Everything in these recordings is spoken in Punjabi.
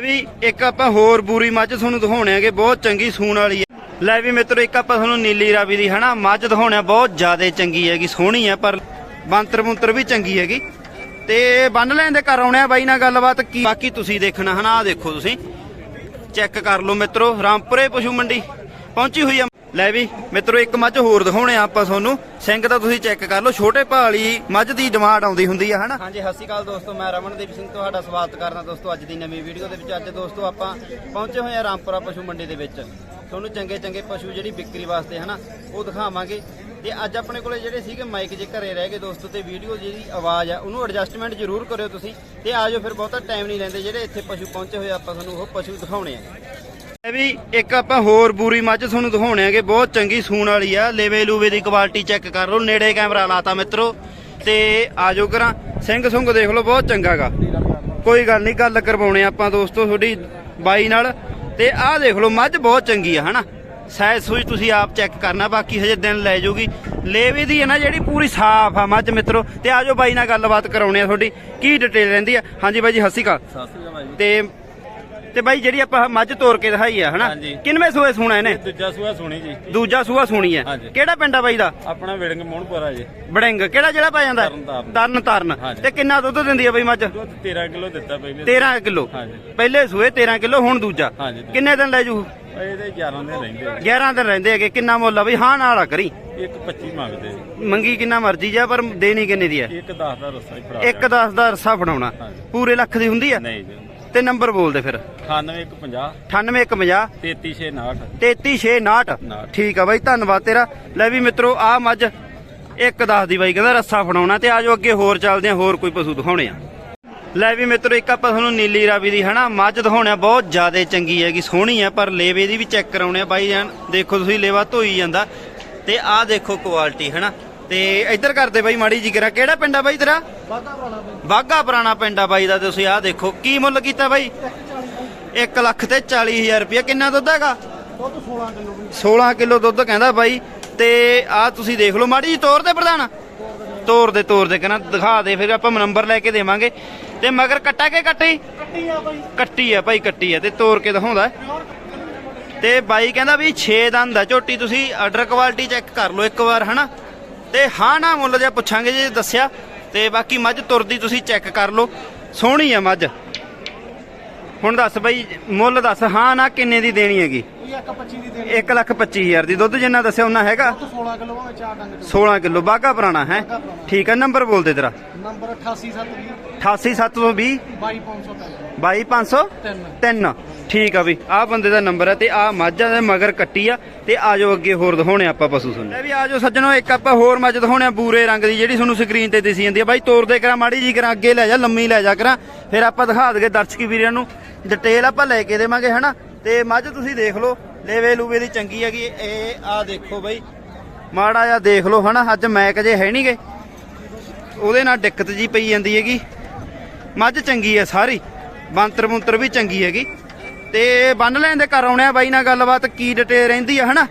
ਲੈ ਵੀ ਇੱਕ ਆਪਾਂ ਹੋਰ ਬੂਰੀ ਮੱਝ ਤੁਹਾਨੂੰ ਦਿਖਾਉਣੇ ਆਗੇ ਬਹੁਤ ਚੰਗੀ ਸੂਣ ਵਾਲੀ ਹੈ। ਲੈ ਵੀ ਮਿੱਤਰੋ, ਇੱਕ ਆਪਾਂ ਤੁਹਾਨੂੰ ਨੀਲੀ ਰਾਵੀ ਦੀ, ਹਨਾ, ਮੱਝ ਦਿਖਾਉਣੇ ਬਹੁਤ ਜ਼ਿਆਦਾ ਚੰਗੀ ਹੈਗੀ, ਸੋਹਣੀ ਹੈ, ਪਰ ਬੰਤਰ ਮੁੰਤਰ ਵੀ ਚੰਗੀ ਹੈਗੀ। ਤੇ ਬੰਨ ਲੈਣ ਦੇ ਘਰ ਆਉਣੇ ਆ ਬਾਈ ਨਾਲ ਗੱਲਬਾਤ, ਕੀ ਬਾਕੀ ਤੁਸੀਂ ਦੇਖਣਾ, ਹਨਾ ਆ ਦੇਖੋ ਤੁਸੀਂ। ਚੈੱਕ ਕਰ ਲਓ ਮਿੱਤਰੋ, ਰਾਮਪੁਰੇ ਪਸ਼ੂ ਮੰਡੀ ਪਹੁੰਚੀ ਹੋਈ ਆ ਲੈ ਵੀ, ਮਿੱਤਰੋ, ਇੱਕ ਮੱਝ ਹੋਰ ਦਿਖਾਉਣੇ ਆ ਆਪਾਂ ਤੁਹਾਨੂੰ। ਸਿੰਘ ਤਾਂ ਤੁਸੀਂ ਚੈੱਕ ਕਰ ਲਓ, ਛੋਟੇ ਭਾਲੀ ਮੱਝ ਦੀ ਡਿਮਾਂਡ ਆਉਂਦੀ ਹੁੰਦੀ ਆ, ਹਨਾ? ਹਾਂਜੀ, ਸਤਿ ਸ਼੍ਰੀ ਅਕਾਲ ਦੋਸਤੋ, ਮੈਂ ਰਮਨਦੀਪ ਸਿੰਘ ਤੁਹਾਡਾ ਸਵਾਗਤ ਕਰਦਾ ਦੋਸਤੋ ਅੱਜ ਦੀ ਨਵੀਂ ਵੀਡੀਓ ਦੇ ਵਿੱਚ। ਅੱਜ ਦੋਸਤੋ ਆਪਾਂ ਪਹੁੰਚੇ ਹੋਏ ਆ ਰਾਮਪੁਰਾ ਪਸ਼ੂ ਮੰਡੀ ਦੇ ਵਿੱਚ। ਤੁਹਾਨੂੰ ਚੰਗੇ ਚੰਗੇ ਪਸ਼ੂ ਜਿਹੜੀ ਵਿਕਰੀ ਵਾਸਤੇ, ਹਨਾ, ਉਹ ਦਿਖਾਵਾਂਗੇ। ਤੇ ਅੱਜ ਆਪਣੇ ਕੋਲੇ ਜਿਹੜੇ ਸੀਗੇ ਮਾਈਕ ਜੇ ਘਰੇ ਰਹਿ ਗਏ ਦੋਸਤੋ ਤੇ ਵੀਡੀਓ ਜਿਹੜੀ ਆਵਾਜ਼ ਆ, ਉਹਨੂੰ ਐਡਜਸਟਮੈਂਟ ਜ਼ਰੂਰ ਕਰਿਓ ਤੁਸੀਂ। ਤੇ ਆਜੋ ਫਿਰ ਬਹੁਤਾ ਟਾਈਮ ਨਹੀਂ ਲੈਂਦੇ, ਜਿਹੜੇ ਇੱਥੇ ਪਸ਼ੂ ਪਹੁੰਚੇ ਹੋਏ ਆਪਾਂ ਤੁਹਾਨੂੰ, ਉਹ ਪਸ਼ੂ ਦਿਖਾਉਣੇ ਆ। ਇਹ ਵੀ ਇੱਕ ਆਪਾਂ ਹੋਰ ਬੂਰੀ ਮੱਝ ਤੁਹਾਨੂੰ ਦਿਖਾਉਣੇ ਆਗੇ ਬਹੁਤ ਚੰਗੀ ਸੂਣ ਵਾਲੀ ਆ। ਲੇਵੇ ਲੂਵੇ ਦੀ ਕੁਆਲਿਟੀ ਚੈੱਕ ਕਰ ਲਓ ਨੇੜੇ ਕੈਮਰਾ ਲਾਤਾ ਮਿੱਤਰੋ। ਤੇ ਆਜੋ ਕਰਾਂ ਸਿੰਘ ਸੁੰਗ ਦੇਖ ਲਓ ਬਹੁਤ ਚੰਗਾਗਾ ਕੋਈ ਗੱਲ ਨਹੀਂ ਗੱਲ ਕਰਵਾਉਣੇ ਆਪਾਂ ਦੋਸਤੋ ਤੁਹਾਡੀ ਬਾਈ ਨਾਲ। ਤੇ ਆਹ ਦੇਖ ਲਓ ਮੱਝ ਬਹੁਤ ਚੰਗੀ ਆ ਹਨਾ? ਸਾਈਜ਼ ਸੂਈ ਤੁਸੀਂ ਆਪ ਚੈੱਕ ਕਰਨਾ ਬਾਕੀ ਹਜੇ ਦਿਨ ਲੈ ਜਾਊਗੀ ਲੇਵੇ ਦੀ ਹੈ ਨਾ ਜਿਹੜੀ ਪੂਰੀ ਸਾਫ਼ ਆ ਮੱਝ ਮਿੱਤਰੋ। ਤੇ ਆਜੋ ਬਾਈ ਨਾਲ ਗੱਲਬਾਤ ਕਰਾਉਣੇ ਆ ਤੁਹਾਡੀ ਕੀ ਡਿਟੇਲ ਰਹਿੰਦੀ ਆ? ਹਾਂਜੀ ਬਾਈ ਜੀ ਅਕਾਲ। ਭਾਈ ਤੇ ਤੇ ਬਾਈ ਜਿਹੜੀ ਆਪਾਂ ਮੱਝ ਤੋੜ ਕੇ ਦਿਖਾਈ ਆ ਹਨਾ? ਹਾਂਜੀ। ਕਿੰਨਵੇਂ ਸੂਏ ਸੂਣਾ ਇਹਨੇ? ਦੂਜਾ ਸੂਆ ਸੁਣੀ ਜੀ। ਦੂਜਾ ਸੂਆ ਸੂਣੀ ਹੈ। ਹਾਂਜੀ। ਕਿਹੜਾ ਪਿੰਡ ਆ ਬਾਈ ਦਾ? ਆਪਣਾ ਵਿੜੰਗ ਮੋਹਣਪੁਰਾ ਜੀ। ਬੜਿੰਗ ਕਿਹੜਾ ਜਿਹੜਾ ਪੈ ਜਾਂਦਾ? ਤਰਨਤਾਰਨ। ਤਰਨ। ਤਾਰਨ ਹਾਂਜੀ। ਤੇ ਕਿੰਨਾ ਦੁੱਧ ਦਿੰਦੀ ਆ ਬਾਈ ਮੱਝ? ਦੁੱਧ 13 ਕਿਲੋ ਦਿੱਤਾ ਪਹਿਲੇ 13 ਕਿਲੋ। ਹਾਂਜੀ। ਪਹਿਲੇ ਸੂਏ 13 ਕਿਲੋ ਹੁਣ ਦੂਜਾ। ਹਾਂਜੀ। ਕਿੰਨੇ ਦਿਨ ਲੈ ਜੂ? ਇਹਦੇ 11 ਦੇ ਰਹਿੰਦੇ 11 ਦਿਨ ਰਹਿੰਦੇ ਹੈਗੇ। ਕਿੰਨਾ ਮੁੱਲ ਆ ਬਈ? ਹਾਂ ਨਾਲ ਆ ਕਰੀ। ਇੱਕ 25 ਮੰਗਦੇ ਜੀ। ਮੰਗੀ ਕਿੰਨਾ ਮਰਜ਼ੀ ਜਾ ਪਰ ਦੇਣੀ ਕਿੰਨੇ ਦੀ ਹੈ ਇੱਕ 10 ਦਾ ਰਸਾ ਹੀ ਫੜਾ ਇੱਕ 10 ਦਾ ਰਸਾ ਫੜਾਉਣਾ। ਹਾਂਜੀ। ਪੂਰੇ ਲੱਖ ਦੀ ਹੁੰਦੀ ਆ? ਨਹੀਂ ਜੀ। ਤੇ ਨੰਬਰ ਬੋਲ ਦੇ ਫਿਰ। 9150 9850 3369 33659 59 ਠੀਕ ਆ ਬਾਈ ਧੰਨਵਾਦ ਤੇਰਾ। ਲੈ ਵੀ ਮਿੱਤਰੋ ਆ ਮੱਝ ਇੱਕ ਦਸ ਦੀ ਬਾਈ ਕਹਿੰਦਾ ਰੱਸਾ ਫੜਾਉਣਾ ਤੇ ਆਜੋ ਅੱਗੇ ਹੋਰ ਚੱਲਦੇ ਆ ਹੋਰ ਕੋਈ ਪਸ਼ੂ ਦਿਖਾਉਣੇ ਆ। ਲੈ ਵੀ ਮਿੱਤਰੋ ਇੱਕ ਆਪਾਂ ਤੁਹਾਨੂੰ ਨੀਲੀ ਰਾਵੀ ਦੀ ਹਨਾ ਮੱਝ ਦਿਖਾਉਣੇ ਆ ਬਹੁਤ ਜ਼ਿਆਦਾ ਚੰਗੀ ਹੈਗੀ ਸੋਹਣੀ ਆ ਪਰ ਲੇਵੇ ਦੀ ਵੀ ਚੈੱਕ ਕਰਾਉਣੇ ਆ ਬਾਈ ਜਾਨ ਦੇਖੋ ਤੁਸੀਂ ਲੇਵਾ ਧੋਈ ਜਾਂਦਾ ਤੇ ਆਹ ਦੇਖੋ ਕੁਆਲਿਟੀ ਹਨਾ। ਤੇ ਇੱਧਰ ਕਰਦੇ ਬਾਈ ਮਾੜੀ ਜੀ ਕਰਾ। ਕਿਹੜਾ ਪਿੰਡ ਆ ਬਾਈ ਤੇਰਾ? ਬਾਗਾ ਪੁਰਾਣਾ ਪਿੰਡ। ਆ ਬਾਈ ਦਾ ਤੁਸੀਂ ਆਹ ਦੇਖੋ ਕੀ ਮੁੱਲ ਕੀਤਾ ਬਾਈ? 1 ਲੱਖ ਤੇ 40000 ਰੁਪਇਆ। ਕਿੰਨਾ ਦੁੱਧ ਹੈਗਾ? 16 ਕਿਲੋ ਦੁੱਧ ਕਹਿੰਦਾ ਬਾਈ। ਤੇ ਆ ਤੁਸੀਂ ਦੇਖ ਲਓ ਮਾੜੀ ਜੀ ਤੋਰ ਦੇ ਪ੍ਰਧਾਨ। ਤੋਰ ਦੇ ਤੋਰ ਦੇ ਕਹਿੰਦਾ ਦਿਖਾ ਦੇ ਫਿਰ ਆਪਾਂ ਨੰਬਰ ਲੈ ਕੇ ਦੇਵਾਂਗੇ। ਤੇ ਮਗਰ ਕੱਟਾ ਕੇ ਕੱਟੀ? ਕੱਟੀ ਆ ਬਾਈ। ਕੱਟੀ ਆ ਭਾਈ ਕੱਟੀ ਆ ਤੇ ਤੋਰ ਕੇ ਦਿਖਾਉਂਦਾ। ਤੇ ਬਾਈ ਕਹਿੰਦਾ ਵੀ 6 ਦੰਦ ਆ ਝੋਟੀ ਤੁਸੀਂ ਆਰਡਰ ਕੁਆਲਿਟੀ ਚੈੱਕ ਕਰ ਲਓ ਇੱਕ ਵਾਰ ਹਨਾ? ਤੇ ਹਾਂ ਨਾ ਮੁੱਲ ਜਿਹਾ ਪੁੱਛਾਂਗੇ ਜੇ, ਦੱਸਿਆ। ਤੇ ਬਾਕੀ ਮੱਝ ਤੁਰਦੀ ਤੁਸੀਂ ਚੈੱਕ ਕਰ ਲਓ। ਸੋਹਣੀ ਆ ਮੱਝ। ਹੁਣ ਦੱਸ ਬਾਈ ਮੁੱਲ ਦੱਸ ਹਾਂ ਨਾ ਕਿੰਨੇ ਦੀ ਦੇਣੀ ਹੈਗੀ? ਇਹ ਇੱਕ 25 ਦੀ ਦੇ 1 ਲੱਖ 25000 ਦੀ। ਦੁੱਧ ਜਿੰਨਾ ਦੱਸਿਆ ਉਹਨਾਂ ਹੈਗਾ? 16 ਕਿਲੋ ਭਾਵੇਂ ਚਾਰ ਡੰਗ ਚੋਂ। 16 ਕਿਲੋ ਬਾਗਾ ਪੁਰਾਣਾ ਹੈ? ਠੀਕ ਹੈ ਨੰਬਰ ਬੋਲ ਦੇ ਤੇਰਾ। ਨੰਬਰ 88720 88720 22503 22503 ਠੀਕ ਆ ਵੀ ਆਹ ਬੰਦੇ ਦਾ ਨੰਬਰ ਹੈ ਤੇ ਆਹ ਮਾਝਾਂ ਦੇ ਮਗਰ ਕੱਟੀ ਆ ਤੇ ਆਜੋ ਅੱਗੇ ਹੋਰ ਦਿਖਾਉਣੇ ਆਪਾਂ ਪਸ਼ੂ ਸੁਣ ਲੈ ਵੀ ਆਜੋ ਸੱਜਣੋ ਇੱਕ ਆਪਾਂ ਹੋਰ ਮੱਝ ਦਿਖਾਉਣੇ ਆ ਬੂਰੇ ਰੰਗ ਦੀ ਜਿਹੜੀ ਤੁਹਾਨੂੰ ਸਕਰੀਨ ਤੇ ਦਿਸੀ ਜਾਂਦੀ ਆ। ਬਾਈ ਤੋਰ ਦੇ ਕਰਾਂ ਮਾੜੀ ਜੀ ਕਰਾਂ ਅੱਗੇ ਲੈ ਜਾ ਲੰਮੀ ਲੈ ਜਾ ਕਰਾਂ। ਫਿਰ ਆਪਾਂ ਦਿਖਾ ਦਗੇ ਦਰਸ਼ਕੀ ਵੀਰਾਂ ਨੂੰ ਡਿਟੇਲ ਆਪਾਂ ਲੈ ਕੇ ਦੇਵਾਂਗੇ, ਹਨਾ? ਤੇ ਮੱਝ ਤੁਸੀਂ ਦੇਖ ਲਓ, ਲੇਵੇ ਲੂਵੇ ਦੀ ਚੰਗੀ ਹੈਗੀ। ਇਹ ਆਹ ਦੇਖੋ ਬਾਈ। ਮਾੜਾ ਜਿਹਾ ਦੇਖ ਲਓ, ਹਨਾ? ਅੱਜ ਮੈਕ ਜੇ ਹੈ ਨਹੀਂਗੇ ਉਹਦੇ ਨਾਲ ਦਿੱਕਤ ਜੀ ਪਈ ਜਾਂਦੀ ਹੈਗੀ। ਮੱਝ ਚੰਗੀ ਹੈ ਸਾਰੀ। ਬੰਤਰ ਮੁੰਤਰ ਵੀ ਚੰਗੀ ਹੈਗੀ। ਤੇ ਬੰਨ ਲੈਣ ਦੇ ਘਰ ਆਉਣੇ ਆ ਬਾਈ ਨਾਲ ਗੱਲਬਾਤ, ਕੀ ਡਿਟੇਲ ਰਹਿੰਦੀ ਆ, ਹਨਾ?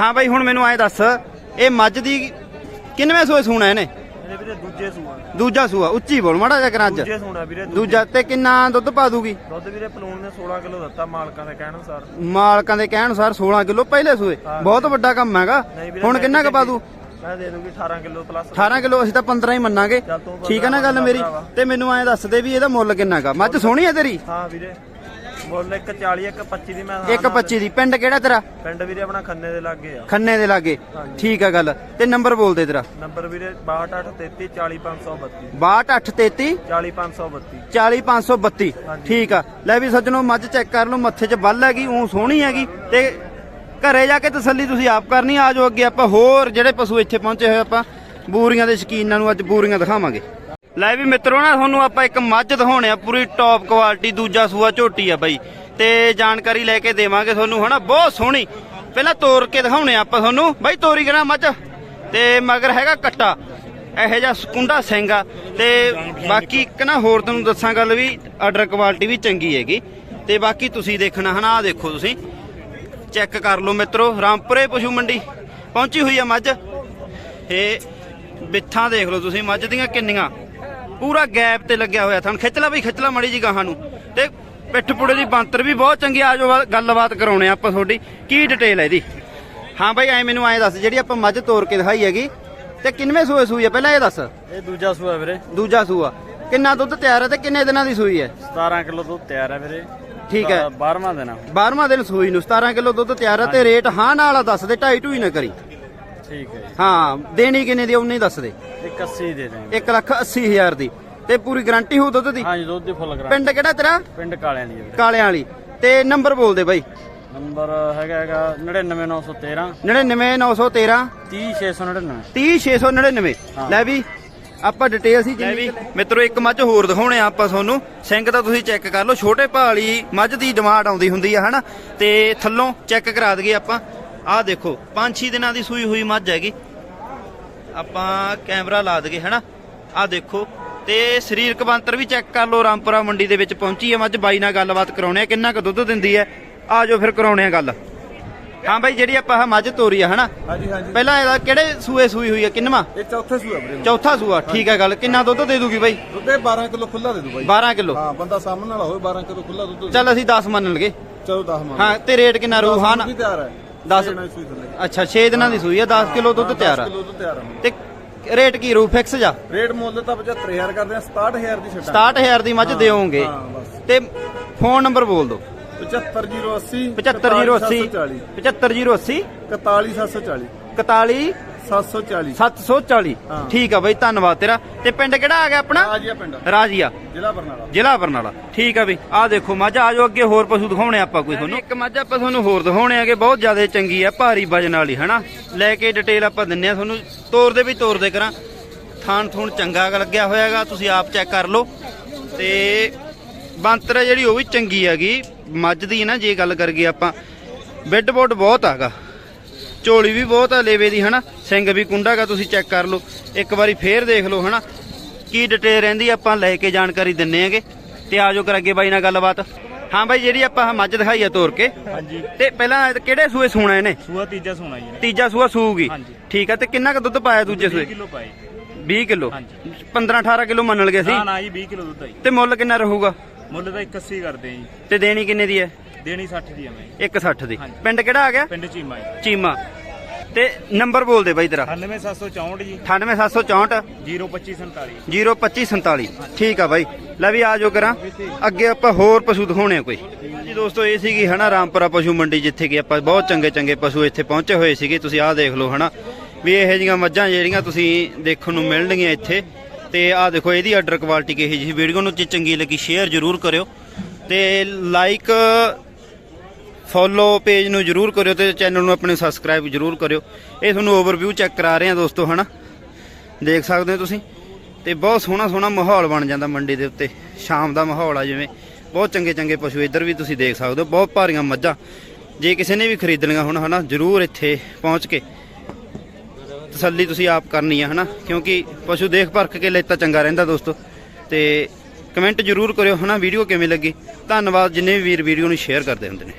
ਹਾਂ ਬਾਈ, ਹੁਣ ਮੈਨੂੰ ਐ ਦੱਸ, ਇਹ ਮੱਝ ਦੀ ਕਿੰਨਵੇਂ ਸੂਏ ਸੂਣਾ ਇਹਨੇ? ਇਹਦੇ ਵੀਰੇ ਦੂਜੇ ਸੂਆ। ਦੂਜਾ ਸੂਆ ਉੱਚੀ ਬੋਲ ਮਾੜਾ ਜਿਹਾ ਕਰਾਂ ਅੱਜ। ਦੂਜੇ ਸੂਣਾ ਵੀਰੇ ਦੂਜਾ। ਤੇ ਕਿੰਨਾ ਦੁੱਧ ਪਾ ਦੂਗੀ? ਦੁੱਧ ਵੀਰੇ ਪਲੂਣ ਨੇ 16 ਕਿਲੋ ਦਿੱਤਾ ਮਾਲਕਾਂ ਦੇ ਕਹਿਣ ਅਨੁਸਾਰ। ਮਾਲਕਾਂ ਦੇ ਕਹਿਣ ਅਨੁਸਾਰ 16 ਕਿਲੋ ਪਹਿਲੇ ਸੂਏ। ਬਹੁਤ ਵੱਡਾ ਕੰਮ ਹੈਗਾ। ਨਹੀਂ ਵੀਰੇ, ਹੁਣ ਕਿੰਨਾ ਕੁ ਪਾ ਦੂ? ਮੈਂ ਦੇ ਦੂੰਗੀ 18 ਕਿਲੋ ਪਲੱਸ 18 ਕਿਲੋ ਅਸੀਂ ਤਾਂ 15 ਹੀ ਮੰਨਾਂਗੇ। ਚੱਲ ਤੂੰ ਠੀਕ ਹੈ ਨਾ ਗੱਲ ਮੇਰੀ? ਭਰਾਵਾ। ਤੇ ਮੈਨੂੰ ਐ ਦੱਸ ਦੇ ਵੀ ਇਹਦਾ ਮੁੱਲ ਕਿੰਨਾ ਗਾ ਮੱਝ ਸੋਹਣੀ ਹੈ ਤੇਰੀ? ਹਾਂ ਵੀਰੇ। ਮੁੱਲ ਇੱਕ 40 ਇੱਕ 25 ਦੀ ਮੈਂ ਇੱਕ 25 ਦੀ। ਪਿੰਡ ਕਿਹੜਾ ਤੇਰਾ? ਪਿੰਡ ਵੀਰੇ ਆਪਣਾ ਖੰਨੇ ਦੇ ਲਾਗੇ ਆ। ਖੰਨੇ ਦੇ ਲਾਗੇ। ਹਾਂਜੀ। ਠੀਕ ਆ ਗੱਲ। ਤੇ ਨੰਬਰ ਬੋਲ ਦੇ ਤੇਰਾ। ਨੰਬਰ ਵੀਰੇ 6233 40532 62833 40532 40532 ਹਾਂਜੀ। ਠੀਕ ਆ। ਲੈ ਵੀ ਸੱਜਣੋ ਮੱਝ ਚੈੱਕ ਕਰ ਲਓ ਮੱਥੇ 'ਚ ਬੱਲ ਹੈਗੀ ਉਹ ਸੋਹਣੀ ਹੈਗੀ। ਤੇ ਘਰੇ ਜਾ ਕੇ ਤਸੱਲੀ ਤੁਸੀਂ ਆਪ ਕਰਨੀ ਆ ਜਾਓ ਅੱਗੇ ਆਪਾਂ। ਹੋਰ ਜਿਹੜੇ ਪਸ਼ੂ ਇੱਥੇ ਪਹੁੰਚੇ ਹੋਏ ਆਪਾਂ ਬੂਰੀਆਂ ਦੇ ਸ਼ਕੀਨਾਂ ਨੂੰ ਅੱਜ ਬੂਰੀਆਂ ਦਿਖਾਵਾਂਗੇ। ਲੈ ਵੀ ਮਿੱਤਰੋ ਨਾ, ਤੁਹਾਨੂੰ ਆਪਾਂ ਇੱਕ ਮੱਝ ਦਿਖਾਉਣੇ ਆ, ਪੂਰੀ ਟੌਪ ਕੁਆਲਿਟੀ ਦੂਜਾ ਸੂਆ ਝੋਟੀ ਆ ਬਾਈ। ਤੇ ਜਾਣਕਾਰੀ ਲੈ ਕੇ ਦੇਵਾਂਗੇ ਤੁਹਾਨੂੰ, ਹਨਾ? ਬਹੁਤ ਸੋਹਣੀ। ਪਹਿਲਾਂ ਤੋਰ ਕੇ ਦਿਖਾਉਣੇ ਆ ਆਪਾਂ ਤੁਹਾਨੂੰ। ਬਾਈ, ਤੋਰੀ ਕਰਾਂ ਮੱਝ? ਤੇ ਮਗਰ ਹੈਗਾ ਕੱਟਾ। ਇਹੋ ਜਿਹਾ ਸਕੁੰਡਾ ਸਿੰਘ ਆ। ਤੇ ਬਾਕੀ ਇੱਕ ਨਾ ਹੋਰ ਤੁਹਾਨੂੰ ਦੱਸਾਂ ਗੱਲ ਵੀ ਆਰਡਰ ਕੁਆਲਿਟੀ ਵੀ ਚੰਗੀ ਹੈਗੀ। ਤੇ ਬਾਕੀ ਤੁਸੀਂ ਦੇਖਣਾ, ਹਨਾ? ਆ ਦੇਖੋ ਤੁਸੀਂ। ਚੈੱਕ ਕਰ ਲਓ ਮਿੱਤਰੋ, ਰਾਮਪੁਰੇ ਪਸ਼ੂ ਮੰਡੀ। ਪਹੁੰਚੀ ਹੋਈ ਆ ਮੱਝ। ਇਹ ਬਿੱਥਾਂ ਦੇਖ ਲਓ ਤੁਸੀਂ, ਮੱਝ ਦੀਆਂ ਕਿੰਨੀਆਂ। ਪੂਰਾ ਗੈਪ ਤੇ ਲੱਗਿਆ ਹੋਇਆ ਤੁਹਾਨੂੰ ਖਿੱਚ ਲਾ ਬਈ ਖਿੱਚ ਲਾ ਮੜੀ ਜੀ ਗਾਹਾਂ ਨੂੰ। ਤੇ ਪਿੱਠ ਪੁੜੇ ਦੀ ਬੰਤਰ ਵੀ ਬਹੁਤ ਚੰਗੀ ਆ ਜੋ ਗੱਲਬਾਤ ਕਰਾਉਣੇ ਆਪਾਂ ਤੁਹਾਡੀ। ਕੀ ਡਿਟੇਲ ਹੈ ਇਹਦੀ? ਹਾਂ ਬਾਈ ਐ ਮੈਨੂੰ ਐ ਦੱਸ ਜਿਹੜੀ ਆਪਾਂ ਮੱਝ ਤੋੜ ਕੇ ਦਿਖਾਈ ਹੈਗੀ ਤੇ ਕਿੰਨਵੇਂ ਸੂਏ ਸੂਈ ਹੈ ਪਹਿਲਾਂ ਇਹ ਦੱਸ। ਇਹ ਦੂਜਾ ਸੂਆ ਵੀਰੇ। ਦੂਜਾ ਸੂਆ। ਕਿੰਨਾ ਦੁੱਧ ਤਿਆਰ ਹੈ ਤੇ ਕਿੰਨੇ ਦਿਨਾਂ ਦੀ ਸੂਈ ਹੈ? 17 ਕਿਲੋ ਦੁੱਧ ਤਿਆਰ ਹੈ ਵੀਰੇ। ਠੀਕ ਹੈ। 12ਵਾਂ ਦਿਨ। ਆ। 12ਵਾਂ ਦਿਨ ਸੂਈ ਨੂੰ 17 ਕਿਲੋ ਦੁੱਧ ਤਿਆਰ ਹੈ ਤੇ ਰੇਟ ਹਾਂ ਨਾਲ ਦੱਸ ਦੇ ਢਾਈ ਢੂਈ ਨਾ ਕਰੀ। ਠੀਕ ਹੈ ਹਾਂ ਦੇਣੀ ਕਿੰਨੇ ਦੀ ਉਹਨੇ ਦੱਸ ਦੇ। ਜੀ 81 ਦੇ ਦੇਣਗੇ 1 ਲੱਖ 80 ਹਜ਼ਾਰ ਦੀ। ਤੇ ਪੂਰੀ ਗਾਰੰਟੀ ਹੋਊ ਦੁੱਧ ਦੀ? ਹਾਂਜੀ ਦੁੱਧ ਦੀ ਫੁੱਲ ਗਰਾਂ ਪਿੰਡ ਕਿਹੜਾ ਤੇਰਾ? ਪਿੰਡ ਕਾਲਿਆਂ ਦੀ ਹੈ ਵੀਰੇ। ਕਾਲਿਆਂ ਵਾਲੀ। ਤੇ ਨੰਬਰ ਬੋਲ ਦੇ ਬਾਈ। ਨੰਬਰ ਹੈਗਾ ਹੈਗਾ 99913 99913 30699 30699 ਲੈ ਵੀ ਆਪਾਂ ਡਿਟੇਲ ਸੀ ਜਿੰਨੀ ਵੀ। ਮਿੱਤਰੋ ਇੱਕ ਮੱਝ ਹੋਰ ਦਿਖਾਉਣੇ ਆ ਆਪਾਂ ਤੁਹਾਨੂੰ। ਸਿੰਘ ਤਾਂ ਤੁਸੀਂ ਚੈੱਕ ਕਰ ਲਓ। ਛੋਟੇ ਭਾਲੀ ਮੱਝ ਦੀ ਡਿਮਾਂਡ ਆਉਂਦੀ ਹੁੰਦੀ ਆ ਹਨਾ? ਤੇ ਥੱਲੋਂ ਚੈੱਕ ਕਰਾ ਦਈਏ ਆਪਾਂ। ਆਹ ਦੇਖੋ 5-6 ਦਿਨਾਂ ਦੀ ਸੂਈ ਹੋਈ ਮੱਝ ਹੈਗੀ। ਆਪਾਂ ਕੈਮਰਾ ਲਾ ਦਈਏ ਹਨਾ? ਆਹ ਦੇਖੋ ਤੇ ਸਰੀਰਕ ਬੰਤਰ ਵੀ ਚੈੱਕ ਕਰ ਲਓ ਰਾਮਪੁਰਾ ਮੰਡੀ ਦੇ ਵਿੱਚ ਪਹੁੰਚੀ ਹੈ ਮੱਝ। ਬਾਈ ਨਾਲ ਗੱਲਬਾਤ ਕਰਾਉਣੇ ਆ ਕਿੰਨਾ ਕੁ ਦੁੱਧ ਦਿੰਦੀ ਹੈ। ਆ ਜਾਓ ਫਿਰ ਕਰਾਉਣੇ ਆ ਗੱਲ। ਹਾਂ ਬਾਈ ਜਿਹੜੀ ਆਪਾਂ ਆਹ ਮੱਝ ਤੋਰੀ ਆ ਹਨਾ? ਹਾਂਜੀ ਹਾਂਜੀ। ਪਹਿਲਾਂ ਇਹਦਾ ਕਿਹੜੇ ਸੂਏ ਸੂਈ ਹੋਈ ਹੈ ਕਿੰਨਵਾ? ਇਹ ਚੌਥੇ ਸੂਆ ਵੀਰੇ। ਚੌਥਾ ਸੂਆ ਠੀਕ ਹੈ ਗੱਲ। ਕਿੰਨਾ ਦੁੱਧ ਦੇ ਦੂਗੀ ਬਾਈ? ਦੁੱਧ 12 ਕਿਲੋ ਖੁੱਲਾ ਦੇ ਦੂ ਬਾਈ। 12 ਕਿਲੋ। ਹਾਂ ਬੰਦਾ ਸਾਹਮਣੇ ਵਾਲਾ ਹੋਵੇ 12 ਕਿਲੋ ਖੁੱਲਾ ਦੁੱਧ ਚੱਲ ਅਸੀਂ 10 ਮੰਨ ਲਗੇ ਚਲੋ 10 ਮੰਨ ਹਾਂ ਤੇ ਰੇਟ ਕਿੰਨਾ ਰੂ ਹਾਂ ਨਾ ਵੀ ਤਿਆਰ ਹੈ। ਦਸ। ਛੇ ਨਾਲ ਸੂਈ ਥੱਲੇ। ਅੱਛਾ 6 ਦਿਨਾਂ ਦੀ ਸੂਈ ਹੈ 10 ਕਿਲੋ ਦੁੱਧ ਤਿਆਰ ਆ। ਕਿਲੋ ਦੁੱਧ ਤਿਆਰ ਹੈ ਤੇ ਰੇਟ ਕੀ ਰੂ ਫਿਕਸ ਜਾ? ਰੇਟ ਮੁੱਲ ਤਾਂ 75000 ਕਰਦੇ ਆ 67000 ਦੀ ਛੱਟਾ 67000 ਦੀ ਮੱਝ ਬਸ। ਤੇ ਫੋਨ ਨੰਬਰ ਬੋਲ ਦਿਓ 75080 75080 75080 41740 41 740 740 ਹਾਂ। ਠੀਕ ਆ ਬਾਈ ਧੰਨਵਾਦ ਤੇਰਾ। ਤੇ ਪਿੰਡ ਕਿਹੜਾ ਆ ਗਿਆ ਆਪਣਾ? ਆਜੀਆ ਪਿੰਡ। ਰਾਜੀਆ। ਜ਼ਿਲ੍ਹਾ ਬਰਨਾਲਾ। ਜ਼ਿਲ੍ਹਾ ਬਰਨਾਲਾ। ਠੀਕ ਆ ਵੀ ਆਹ ਦੇਖੋ ਮੱਝ ਆ ਜਾਓ ਅੱਗੇ ਹੋਰ ਪਸ਼ੂ ਦਿਖਾਉਣੇ ਆਪਾਂ ਕੋਈ ਤੁਹਾਨੂੰ। ਇੱਕ ਮੱਝ ਆਪਾਂ ਤੁਹਾਨੂੰ ਹੋਰ ਦਿਖਾਉਣੇ ਆਗੇ ਬਹੁਤ ਜ਼ਿਆਦਾ ਚੰਗੀ ਆ ਭਾਰੀ ਵਜਨ ਵਾਲੀ ਹਨਾ? ਲੈ ਕੇ ਡਿਟੇਲ ਆਪਾਂ ਦਿੰਨੇ ਆ ਤੁਹਾਨੂੰ। ਤੋਰਦੇ ਵੀ ਤੋਰਦੇ ਕਰਾਂ। ਥਾਣ ਥੂਣ ਚੰਗਾ ਲੱਗਿਆ ਹੋਇਆਗਾ ਤੁਸੀਂ ਆਪ ਚੈੱਕ ਕਰ ਲਓ। ਤੇ ਬੰਤਰ ਜਿਹੜੀ ਉਹ ਵੀ ਚੰਗੀ ਹੈਗੀ ਮੱਝ ਦੀ ਨਾ ਜੇ ਗੱਲ ਕਰੀਏ ਆਪਾਂ। ਬੈੱਡ ਬੋਰਡ ਬਹੁਤ ਆਗਾ। ਝੋਲੀ ਵੀ ਬਹੁਤ ਆ ਲੇਵੇ ਦੀ ਹਨਾ? ਸਿੰਘ ਵੀ ਕੁੰਡਾਗਾ ਤੁਸੀਂ ਚੈੱਕ ਕਰ ਲਓ। ਇੱਕ ਵਾਰੀ ਫੇਰ ਦੇਖ ਲਓ ਹਨਾ? ਕੀ ਡਿਟੇਲ ਰਹਿੰਦੀ ਆਪਾਂ ਲੈ ਕੇ ਜਾਣਕਾਰੀ ਦਿੰਨੇ ਆਗੇ। ਤੇ ਆਜੋ ਕਰ ਅੱਗੇ ਬਾਈ ਨਾਲ ਗੱਲਬਾਤ। ਹਾਂ ਬਾਈ ਜਿਹੜੀ ਆਪਾਂ ਮੱਝ ਦਿਖਾਈ ਆ ਤੋਰ ਕੇ ਹਾਂਜੀ। ਤੇ ਪਹਿਲਾਂ ਕਿਹੜੇ ਸੂਏ ਸੂਣਾ ਇਹਨੇ? ਸੂਆ ਤੀਜਾ ਸੁਣਾ ਜੀ ਤੀਜਾ ਸੂਆ ਸੂਗੀ ਹਾਂਜੀ। ਠੀਕ ਆ ਤੇ ਕਿੰਨਾ ਕੁ ਦੁੱਧ ਪਾਇਆ ਦੂਜੇ ਸੂਏ? ਕਿਲੋ ਪਾਏ। 20 ਕਿਲੋ। ਹਾਂਜੀ। 15 18 ਕਿਲੋ ਮੰਨ ਲਗੇ ਸੀ? ਨਾ ਨਾ ਜੀ 20 ਕਿਲੋ ਦੁੱਧ ਆ ਜੀ। ਤੇ ਮੁੱਲ ਕਿੰਨਾ ਰਹੂਗਾ? ਮੁੱਲ ਤਾਂ 81 ਕਰਦੇ ਆ ਜੀ। ਤੇ ਦੇਣੀ ਕਿੰਨੇ ਦੀ ਹੈ? ਦੇਣੀ 60 ਦੀ ਆ ਮੈਂ। 160 ਦੀ। ਪਿੰਡ ਕਿਹੜਾ ਆ ਗਿਆ? ਪਿੰਡ ਚੀਮਾ ਜੀ। ਚੀਮਾ। ਤੇ ਨੰਬਰ ਬੋਲ ਦੇ ਬਾਈ ਤੇਰਾ। 98764 ਜੀ। 98764 02547 02547 ਠੀਕ ਆ ਬਾਈ। ਲੈ ਵੀ ਆ ਜਾਓ ਕਰਾਂ। ਅੱਗੇ ਆਪਾਂ ਹੋਰ ਪਸ਼ੂ ਦਿਖਾਉਣੇ ਆ ਕੋਈ। ਜੀ ਦੋਸਤੋ ਇਹ ਸੀਗੀ ਹਨਾ ਰਾਮਪੁਰਾ ਪਸ਼ੂ ਮੰਡੀ ਜਿੱਥੇ ਕਿ ਆਪਾਂ ਬਹੁਤ ਚੰਗੇ ਚੰਗੇ ਪਸ਼ੂ ਇੱਥੇ ਪਹੁੰਚੇ ਹੋਏ ਸੀਗੇ। ਤੁਸੀਂ ਆਹ ਦੇਖ ਲਓ ਹਨਾ। ਵੀ ਇਹੋ ਜਿਹੀਆਂ ਮੱਝਾਂ ਜਿਹੜੀਆਂ ਤੁਸੀਂ ਦੇਖਣ ਨੂੰ ਮਿਲਣਗੀਆਂ ਇੱਥੇ। ਤੇ ਆਹ ਦੇਖੋ ਇਹਦੀ ਆਰਡਰ ਕੁਆਲਿਟੀ ਕਿਹੋ ਜਿਹੀ ਵੀਡੀਓ ਨੂੰ ਜੇ ਚੰਗੀ ਲੱਗੀ ਸ਼ੇਅਰ ਜ਼ਰੂਰ ਕਰਿਓ। ਤੇ ਲਾਈਕ ਫੋਲੋ ਪੇਜ ਨੂੰ ਜਰੂਰ ਕਰਿਓ ਤੇ ਚੈਨਲ ਨੂੰ ਆਪਣੇ ਸਬਸਕ੍ਰਾਈਬ ਜਰੂਰ ਕਰਿਓ। ਇਹ ਤੁਹਾਨੂੰ ਓਵਰਵਿਊ ਚੈੱਕ ਕਰਾ ਰਹੇ ਹਾਂ ਦੋਸਤੋ, ਹਨਾ? ਦੇਖ ਸਕਦੇ ਹੋ ਤੁਸੀਂ? ਤੇ ਬਹੁਤ ਸੋਹਣਾ ਸੋਹਣਾ ਮਾਹੌਲ ਬਣ ਜਾਂਦਾ ਮੰਡੀ ਦੇ ਉੱਤੇ। ਸ਼ਾਮ ਦਾ ਮਾਹੌਲ ਆ ਜਿਵੇਂ। ਬਹੁਤ ਚੰਗੇ ਚੰਗੇ ਪਸ਼ੂ ਇੱਧਰ ਵੀ ਤੁਸੀਂ ਦੇਖ ਸਕਦੇ ਹੋ। ਬਹੁਤ ਭਾਰੀਆਂ ਮੱਝਾਂ। ਜੇ ਕਿਸੇ ਨੇ ਵੀ ਖਰੀਦਣੀਆਂ ਹੁਣ, ਹਨਾ, ਜਰੂਰ ਇੱਥੇ ਪਹੁੰਚ ਕੇ ਤਸੱਲੀ ਤੁਸੀਂ ਆਪ ਕਰਨੀ ਆ, ਹਨਾ? ਕਿਉਂਕਿ ਪਸ਼ੂ ਦੇਖ ਪਰਖ ਕੇ ਲੈਤਾ ਚੰਗਾ ਰਹਿੰਦਾ ਦੋਸਤੋ। ਤੇ ਕਮੈਂਟ ਜਰੂਰ ਕਰਿਓ, ਹਨਾ? ਵੀਡੀਓ ਕਿਵੇਂ ਲੱਗੀ? ਧੰਨਵਾਦ। ਜਿੰਨੇ ਵੀ ਵੀਰ ਵੀਡੀਓ ਨੂੰ ਸ਼ੇਅਰ ਕਰਦੇ ਹੁੰਦੇ ਨੇ।